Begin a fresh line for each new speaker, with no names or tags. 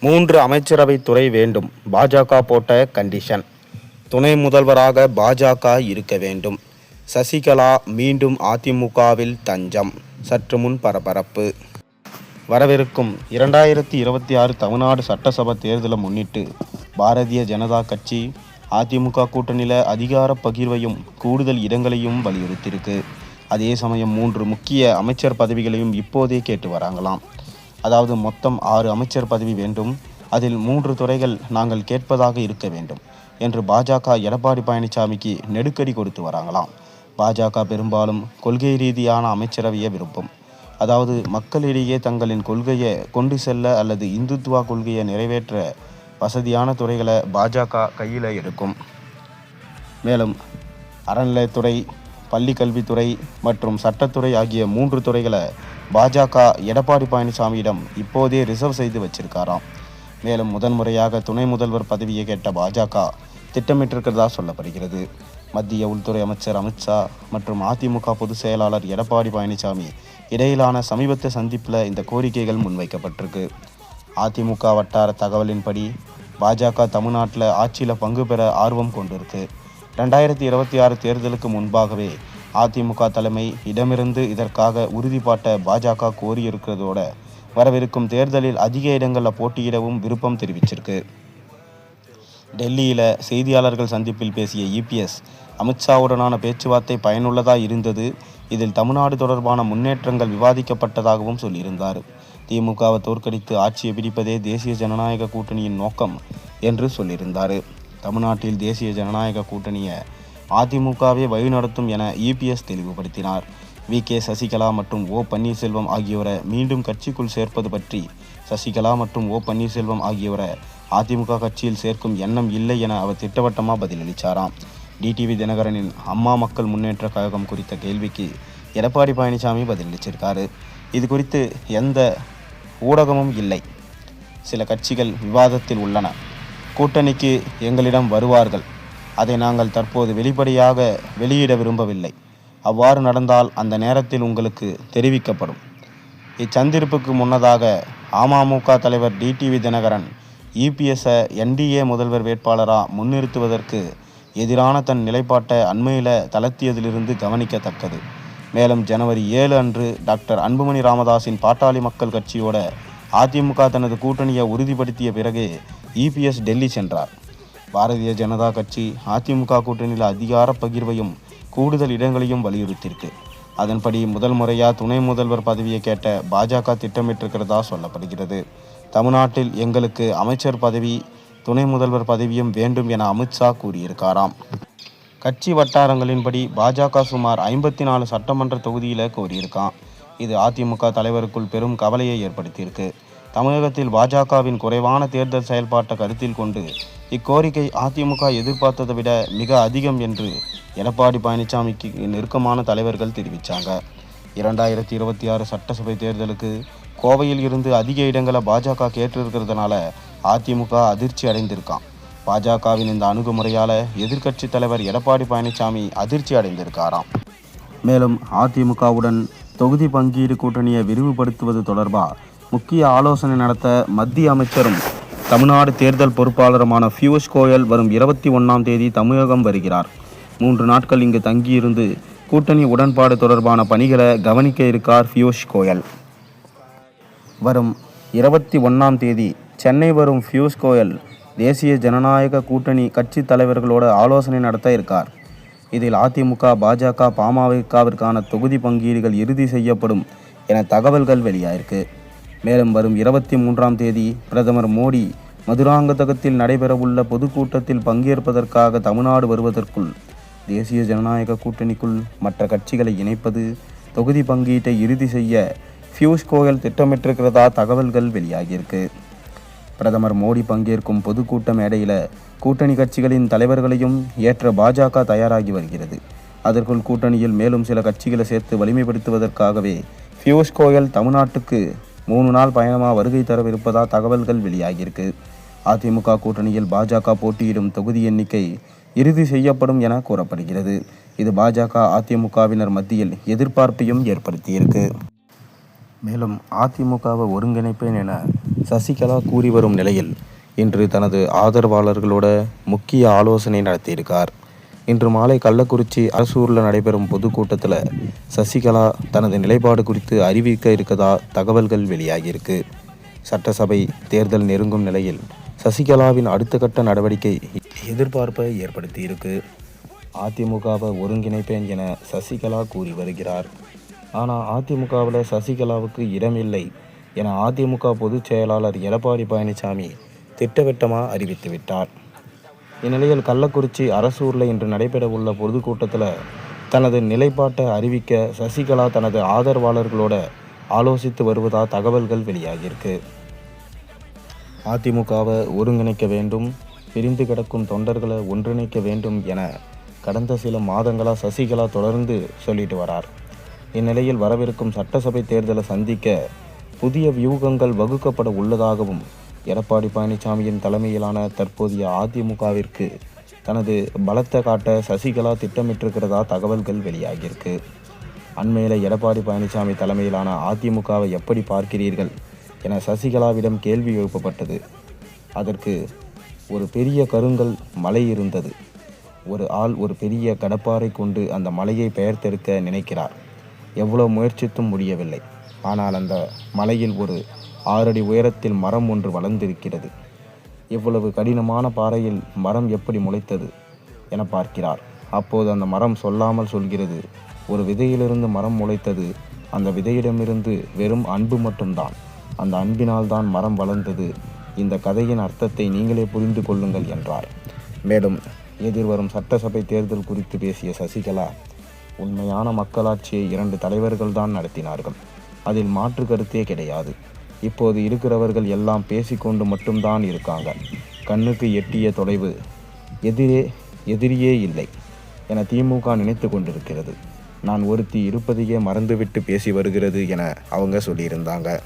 மூன்று அமைச்சரவை துறை வேண்டும். பாஜக போட்ட கண்டிஷன் துணை முதல்வராக பாஜக இருக்க வேண்டும். சசிகலா மீண்டும் அதிமுகவில் தஞ்சம். சற்று முன் பரபரப்பு. வரவிருக்கும் இரண்டாயிரத்தி இருபத்தி ஆறு தமிழ்நாடு சட்டசபை தேர்தலை முன்னிட்டு பாரதிய ஜனதா கட்சி அதிமுக கூட்டணியில் அதிகார பகிர்வையும் கூடுதல் இடங்களையும் வலியுறுத்தியிருக்கு. அதே சமயம் மூன்று முக்கிய அமைச்சர் பதவிகளையும் இப்போதே கேட்டு வராங்களாம். அதாவது மொத்தம் ஆறு அமைச்சர் பதவி வேண்டும். அதில் மூன்று துறைகள் நாங்கள் கேட்பதாக இருக்க வேண்டும். என்று பாஜக எடப்பாடி பழனிசாமிக்கு நெருக்கடி கொடுத்து வராங்களாம். பாஜக பெரும்பாலும் கொள்கை ரீதியான அமைச்சரவையை விரும்பும். அதாவது மக்களிடையே தங்களின் கொள்கையை கொண்டு செல்ல அல்லது இந்துத்துவா கொள்கையை நிறைவேற்ற வசதியான துறைகளை பாஜக கையில் எடுக்கும். மேலும் அறநிலையத்துறை பள்ளி கல்வித்துறை மற்றும் சட்டத்துறை ஆகிய மூன்று துறைகளை பாஜக எடப்பாடி பழனிசாமியிடம் இப்போதே ரிசர்வ் செய்து வச்சிருக்காராம். மேலும் முதன்முறையாக துணை முதல்வர் பதவியை கேட்ட பாஜக திட்டமிட்டிருக்கிறதா சொல்லப்படுகிறது. மத்திய உள்துறை அமைச்சர் அமித்ஷா மற்றும் அதிமுக பொதுச் செயலாளர் எடப்பாடி பழனிசாமி இடையிலான சமீபத்திய சந்திப்பில் இந்த கோரிக்கைகள் முன்வைக்கப்பட்டிருக்கு. அதிமுக வட்டார தகவலின்படி பாஜக தமிழ்நாட்டில் ஆட்சியில் பங்கு பெற ஆர்வம் கொண்டிருக்கு. ரெண்டாயிரத்தி இருபத்தி ஆறு தேர்தலுக்கு முன்பாகவே அதிமுக தலைமை இடமிருந்து இதற்காக உறுதிப்பாட்ட பாஜக கோரியிருக்கிறதோட வரவிருக்கும் தேர்தலில் அதிக இடங்களில் போட்டியிடவும் விருப்பம் தெரிவிச்சிருக்கு. டெல்லியில் செய்தியாளர்கள் சந்திப்பில் பேசிய இபிஎஸ் அமித்ஷாவுடனான பேச்சுவார்த்தை பயனுள்ளதாக இருந்தது. இதில் தமிழ்நாடு தொடர்பான முன்னேற்றங்கள் விவாதிக்கப்பட்டதாகவும் சொல்லியிருந்தார். திமுகவை தோற்கடித்து ஆட்சியை பிடிப்பதே தேசிய ஜனநாயக கூட்டணியின் நோக்கம் என்று சொல்லியிருந்தார். தமிழ்நாட்டில் தேசிய ஜனநாயக கூட்டணியை அதிமுகவே வழிநடத்தும் என இபிஎஸ் தெளிவுபடுத்தினார். வி. கே. சசிகலா மற்றும் ஓ. பன்னீர்செல்வம் ஆகியோரை மீண்டும் கட்சிக்குள் சேர்ப்பது பற்றி சசிகலா மற்றும் ஓ. பன்னீர்செல்வம் ஆகியோரை அதிமுக கட்சியில் சேர்க்கும் எண்ணம் இல்லை என அவர் திட்டவட்டமாக பதிலளித்தாராம் டிடிவி தினகரனின் அம்மா மக்கள் முன்னேற்ற கழகம் குறித்த கேள்விக்கு எடப்பாடி பழனிசாமி பதிலளிச்சிருக்காரு. இது குறித்து எந்த ஊடகமும் இல்லை. சில கட்சிகள் விவாதத்தில் உள்ளன. கூட்டணிக்கு எங்களிடம் வருவார்கள். அதை நாங்கள் தற்போது வெளிப்படையாக வெளியிட விரும்பவில்லை. அவ்வாறு நடந்தால் அந்த நேரத்தில் உங்களுக்கு தெரிவிக்கப்படும். இச்சந்திருப்புக்கு முன்னதாக அமமுக தலைவர் டிடிவி தினகரன் இபிஎஸ்ஸை என்டிஏ முதல்வர் வேட்பாளராக முன்னிறுத்துவதற்கு எதிரான தன் நிலைப்பாட்டை அண்மையில் தளர்த்தியதிலிருந்து கவனிக்கத்தக்கது. மேலும் ஜனவரி ஏழு அன்று டாக்டர் அன்புமணி ராமதாஸின் பாட்டாளி மக்கள் கட்சியோட அதிமுக தனது கூட்டணியை உறுதிப்படுத்திய பிறகு இபிஎஸ் டெல்லி சென்றார். பாரதிய ஜனதா கட்சி அதிமுக கூட்டணியில் அதிகார பகிர்வையும் கூடுதல் இடங்களையும் வலியுறுத்தியிருக்கு. அதன்படி முதல் முறையாக துணை முதல்வர் பதவியை கேட்ட பாஜக திட்டமிட்டிருக்கிறதா சொல்லப்படுகிறது. தமிழ்நாட்டில் எங்களுக்கு அமைச்சர் பதவி துணை முதல்வர் பதவியும் வேண்டும் என அமித்ஷா கூறியிருக்காராம். கட்சி வட்டாரங்களின்படி பாஜக சுமார் ஐம்பத்தி நாலு சட்டமன்ற தொகுதியில் கோரியிருக்கான் இது அதிமுக தலைவருக்குள் பெரும் கவலையை ஏற்படுத்தியிருக்கு. தமிழகத்தில் பாஜகவின் குறைவான தேர்தல் செயல்பாட்டை கருத்தில் கொண்டு இக்கோரிக்கை அதிமுக எதிர்பார்த்ததை விட மிக அதிகம் என்று எடப்பாடி பழனிசாமிக்கு நெருக்கமான தலைவர்கள் தெரிவித்தாங்க இரண்டாயிரத்தி இருபத்தி ஆறு சட்டசபை தேர்தலுக்கு கோவையில் இருந்து அதிக இடங்களை பாஜக கேட்டிருக்கிறதுனால அதிமுக அதிர்ச்சி அடைந்திருக்கான் பாஜகவின் இந்த அணுகுமுறையால் எதிர்க்கட்சி தலைவர் எடப்பாடி பழனிசாமி அதிர்ச்சி அடைந்திருக்காராம். மேலும் அதிமுகவுடன் தொகுதி பங்கீடு கூட்டணியை விரிவுபடுத்துவது தொடர்பாக முக்கிய ஆலோசனை நடத்த மத்திய அமைச்சரும் தமிழ்நாடு தேர்தல் பொறுப்பாளருமான பியூஷ் கோயல் வரும் இருபத்தி ஒன்றாம் தேதி தமிழகம் வருகிறார். மூன்று நாட்கள் இங்கு தங்கியிருந்து கூட்டணி உடன்பாடு தொடர்பான பணிகளை கவனிக்க இருக்கார் பியூஷ் கோயல். வரும் இருபத்தி ஒன்றாம் தேதி சென்னை வரும் பியூஷ் கோயல் தேசிய ஜனநாயக கூட்டணி கட்சி தலைவர்களோட ஆலோசனை நடத்த இருக்கார். இதில் அதிமுக பாஜக பாமகவிற்கான தொகுதி பங்கீடுகள் இறுதி செய்யப்படும் என தகவல்கள் வெளியாயிருக்கு. மேலும் வரும் இருபத்தி மூன்றாம் தேதி பிரதமர் மோடி மதுராங்கதகத்தில் நடைபெறவுள்ள பொதுக்கூட்டத்தில் பங்கேற்பதற்காக தமிழ்நாடு வருவதற்குள் தேசிய ஜனநாயக கூட்டணிக்குள் மற்ற கட்சிகளை இணைப்பது தொகுதி பங்கீட்டை இறுதி செய்ய பியூஷ் கோயல் திட்டமிட்டிருக்கிறதா தகவல்கள் வெளியாகியிருக்கு. பிரதமர் மோடி பங்கேற்கும் பொதுக்கூட்ட மேடையில் கூட்டணி கட்சிகளின் தலைவர்களையும் ஏற்ற பாஜக தயாராகி வருகிறது. அதற்குள் கூட்டணியில் மேலும் சில கட்சிகளை சேர்த்து வலிமைப்படுத்துவதற்காகவே பியூஷ் கோயல் தமிழ்நாட்டுக்கு மூணு நாள் பயணமாக வருகை தரவிருப்பதாக தகவல்கள் வெளியாகியிருக்கு. அதிமுக கூட்டணியில் பாஜக போட்டியிடும் தொகுதி எண்ணிக்கை இறுதி செய்யப்படும் என கூறப்படுகிறது. இது பாஜக அதிமுகவினர் மத்தியில் எதிர்பார்ப்பையும் ஏற்படுத்தியிருக்கு. மேலும் அதிமுகவை ஒருங்கிணைப்பேன் என சசிகலா கூறி வரும் நிலையில் இன்று தனது ஆதரவாளர்களோட முக்கிய ஆலோசனை நடத்தியிருக்கார். இன்று மாலை கள்ளக்குறிச்சி அரசூரில் நடைபெறும் பொதுக்கூட்டத்தில் சசிகலா தனது நிலைப்பாடு குறித்து அறிவிக்க இருக்கதா தகவல்கள் வெளியாகியிருக்கு. சட்டசபை தேர்தல் நெருங்கும் நிலையில் சசிகலாவின் அடுத்த கட்ட நடவடிக்கை எதிர்பார்ப்பை ஏற்படுத்தியிருக்கு. அதிமுகவை ஒருங்கிணைப்பேன் என சசிகலா கூறி வருகிறார். ஆனால் அதிமுகவில் சசிகலாவுக்கு இடமில்லை என அதிமுக பொதுச் செயலாளர் எடப்பாடி பழனிசாமி திட்டவட்டமாக அறிவித்துவிட்டார் இந்நிலையில் கள்ளக்குறிச்சி அரசூரில் இன்று நடைபெறவுள்ள பொதுக்கூட்டத்தில் தனது நிலைப்பாட்டை அறிவிக்க சசிகலா தனது ஆதரவாளர்களோட ஆலோசித்து வருவதா தகவல்கள் வெளியாகியிருக்கு. அதிமுகவை ஒருங்கிணைக்க வேண்டும் பிரிந்து கிடக்கும் தொண்டர்களை ஒன்றிணைக்க வேண்டும் என கடந்த சில மாதங்களாக சசிகலா தொடர்ந்து சொல்லிட்டு வரார். இந்நிலையில் வரவிருக்கும் சட்டசபை தேர்தலை சந்திக்க புதிய வியூகங்கள் வகுக்கப்பட உள்ளதாகவும் எடப்பாடி பழனிசாமியின் தலைமையிலான தற்போதைய அதிமுகவிற்கு தனது பலத்தை காட்ட சசிகலா திட்டமிட்டிருக்கிறதா தகவல்கள் வெளியாகியிருக்கு. அண்மையில் எடப்பாடி பழனிசாமி தலைமையிலான அதிமுகவை எப்படி பார்க்கிறீர்கள் என சசிகலாவிடம் கேள்வி எழுப்பப்பட்டது. அதற்கு ஒரு பெரிய கருங்கல் மலை இருந்தது. ஒரு ஆள் ஒரு பெரிய கடப்பாறை கொண்டு அந்த மலையை பெயர்த்தெடுக்க நினைக்கிறார். எவ்வளோ முயற்சித்தும் முடியவில்லை. ஆனால் அந்த மலையில் ஒரு ஆறடி உயரத்தில் மரம் ஒன்று வளர்ந்திருக்கிறது. இவ்வளவு கடினமான பாறையில் மரம் எப்படி முளைத்தது என பார்க்கிறார். அப்போது அந்த மரம் சொல்லாமல் சொல்கிறது ஒரு விதையிலிருந்து மரம் முளைத்தது அந்த விதையிடமிருந்து வெறும் அன்பு மட்டும்தான். அந்த அன்பினால் தான் மரம் வளர்ந்தது. இந்த கதையின் அர்த்தத்தை நீங்களே புரிந்து கொள்ளுங்கள் என்றார். மேலும் எதிர்வரும் சட்டசபை தேர்தல் குறித்து பேசிய சசிகலா உண்மையான மக்களாட்சியை இரண்டு தலைவர்கள் தான் நடத்தினார்கள். அதில் மாற்று கருத்தே கிடையாது. இப்போது இருக்கிறவர்கள் எல்லாம் பேசிக்கொண்டு மட்டும்தான் இருக்காங்க. கண்ணுக்கு எட்டிய தொலைவு எதிரே எதிரியே இல்லை என திமுக நினைத்து கொண்டிருக்கிறது. நான் ஒருத்தி இருப்பதையே மறந்துவிட்டு பேசி வருகிறது என அவங்க சொல்லியிருந்தாங்க.